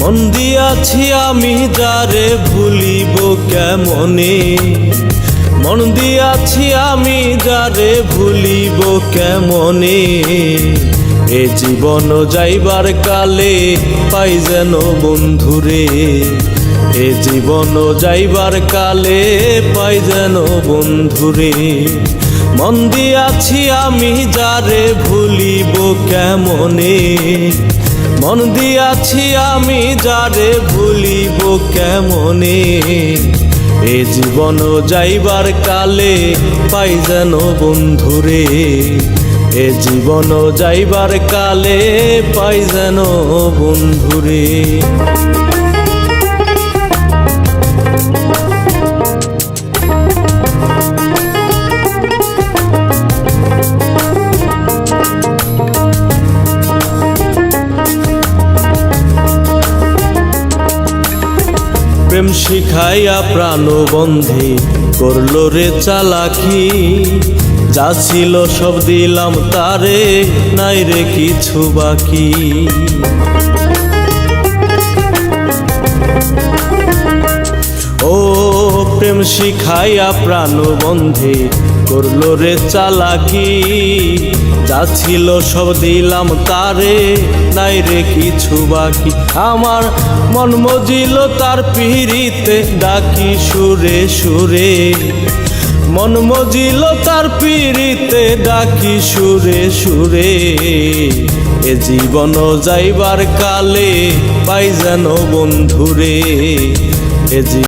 মন দিয়াছি আমি, যারে ভুলিব কেমনে? মন দিয়াছি আমি, যারে ভুলিব কেমনে? এ জীবন যাইবার কালে পাই যেন বন্ধুরে। এ জীবন যাইবার কালে পাই যেন বন্ধুরে। মন দিয়াছি আমি, যারে ভুলিব কেমনে? মন দিয়াছি আমি, যারে ভুলিব কেমনে? এ জীবন যাইবার কালে পাই যেন বন্ধুরে। এ জীবন যাইবার কালে পাই যেন বন্ধুরে। প্রেম শিখাইয়া প্রাণবন্ধে করল রে চালাকি। যা ছিল সব দিলাম তারে, নাই রে কিছু বাকি। ও প্রেম শিখাইয়া প্রাণবন্ধে করল রে চালাকি। যা ছিল সব দিলাম তারে। নাই রে কিছু বাকি। আমার মন মজিল তার পিড়িতে ডাকি সুরে সুরে। মন মজিল তার পিড়িতে ডাকি সুরে সুরে। এ জীবন যাইবার কালে পাই যেন বন্ধুরে। এ